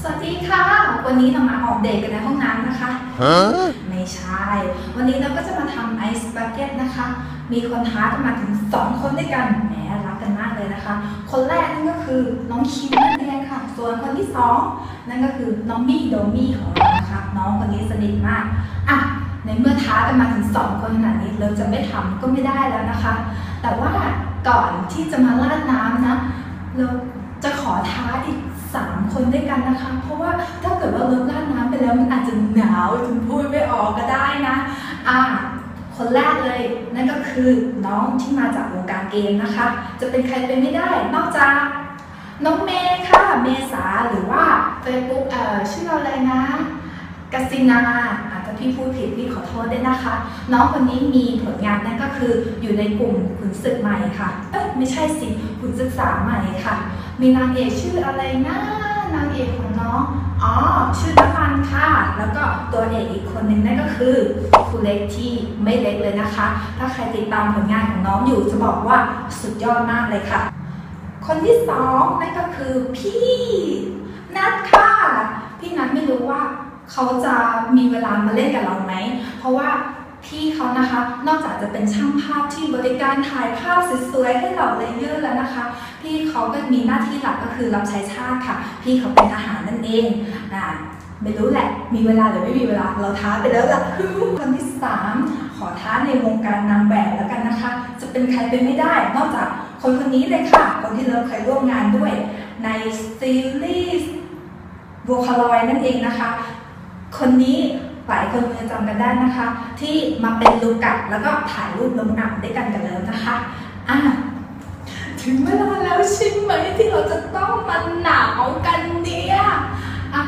สวัสดีค่ะ วันนี้เรามาออกเดทกันในห้องน้ำนะคะ Huh? ไม่ใช่ วันนี้เราก็จะมาทำไอซ์บักเก็ตนะคะ มีคนท้ากันมาถึง 2 คนด้วยกัน แหมรักกันมากเลยนะคะ คนแรกนั่นก็คือน้องคิมนั่นเองค่ะ ส่วนคนที่ 2 นั่นก็คือน้องมี่โดมี่ของเรานะคะ น้องคนนี้สนิทมาก อะ ในเมื่อท้ากันมาถึง 2 คนขนาดนี้ เราจะไม่ทำก็ไม่ได้แล้วนะคะ แต่ว่าก่อนที่จะมาราดน้ำนะ เรา จะขอท้าอีก 3 คนด้วยกันนะคะ เพราะว่าถ้าเกิดว่าเราราน้ำไปแล้วมันอาจจะหนาวจนพูดไม่ออกก็ได้นะ อ่า คนแรกเลยนั่นก็คือน้องที่มาจากวงการเกมนะคะ จะเป็นใครไปไม่ได้ นอกจากน้องเมย์ค่ะ เมษาหรือว่า Facebook เอ่อชื่ออะไรนะกสินา พี่พูดผิดพี่ขอโทษด้วยนะคะ น้องคนนี้มีผลงานนั่นก็คืออยู่ในกลุ่มขุนศึกใหม่ค่ะเอ้ยไม่ใช่สิขุนศึกษาใหม่ค่ะ มีนางเอกชื่ออะไรนะนางเอกของน้องอ๋อชื่อน้ำมันค่ะ แล้วก็ตัวเอกอีกคนนึงนั่นก็คือครูเล็กที่ไม่เล็กเลยนะคะ ถ้าใครติดตามผลงานของน้องอยู่จะบอกว่าสุดยอดมากเลยค่ะ คนที่สองนั่นก็คือพี่นัทค่ะ พี่นัทไม่รู้ว่า เขาจะมีเวลามาเล่นกับเราไหม เพราะว่าพี่เขานะคะ นอกจากจะเป็นช่างภาพที่บริการถ่ายภาพสวยๆให้เราเลเยอร์แล้วนะคะ พี่เขาก็มีหน้าที่หลักก็คือรับใช้ชาติค่ะ พี่เขาเป็นทหารนั่นเองนะไม่รู้แหละ มีเวลาหรือไม่มีเวลา เราท้าไปแล้วล่ะคนที่สามขอท้าในวงการนางแบบแล้วกันนะคะ จะเป็นใครเป็นไม่ได้ นอกจากคนคนนี้เลยค่ะ คนที่เราเคยร่วมงานด้วย ในซีรีส์โวคาลอยนั่นเองนะคะ คนนี้หลายคนจะจำกันได้นะคะ ที่มาเป็นลูกัดแล้วก็ถ่ายรูปลงอ่างด้วยกันกันแล้วนะคะอะถึงเวลาแล้วใช่ไหมที่เราจะต้องมาหนาวกันเนี่ยอะ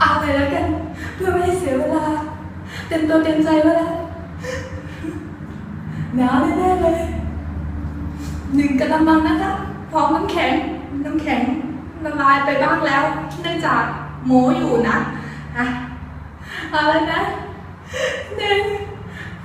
เอาเลยแล้วกัน เพื่อไม่ให้เสียเวลาเต็มตัวเต็มใจไว้แล้วหนาวแน่ๆเลยหนึ่งกระมังนะคะพร้อมน้ำแข็งน้ำแข็งละลายไปบ้างแล้ว เนื่องจากโมอยู่นะ อะเอาเลยนะหนึ่ง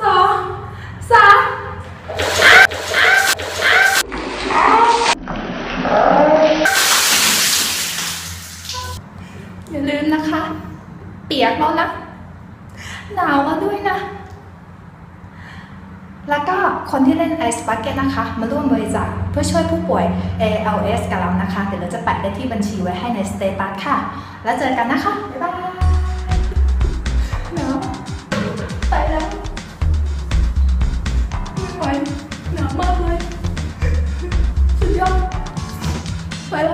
สองสามอย่าลืมนะคะ เปียกแล้วนะหนาวแล้วด้วยนะ แล้วก็คนที่เล่น Ice Bucket นะคะ มาร่วมบริจาคเพื่อช่วยผู้ป่วย ALS กับเรานะคะ เดี๋ยวเราจะแปะได้ที่บัญชีไว้ให้ในสเตตัสค่ะ แล้วเจอกันนะคะ บ๊ายบาย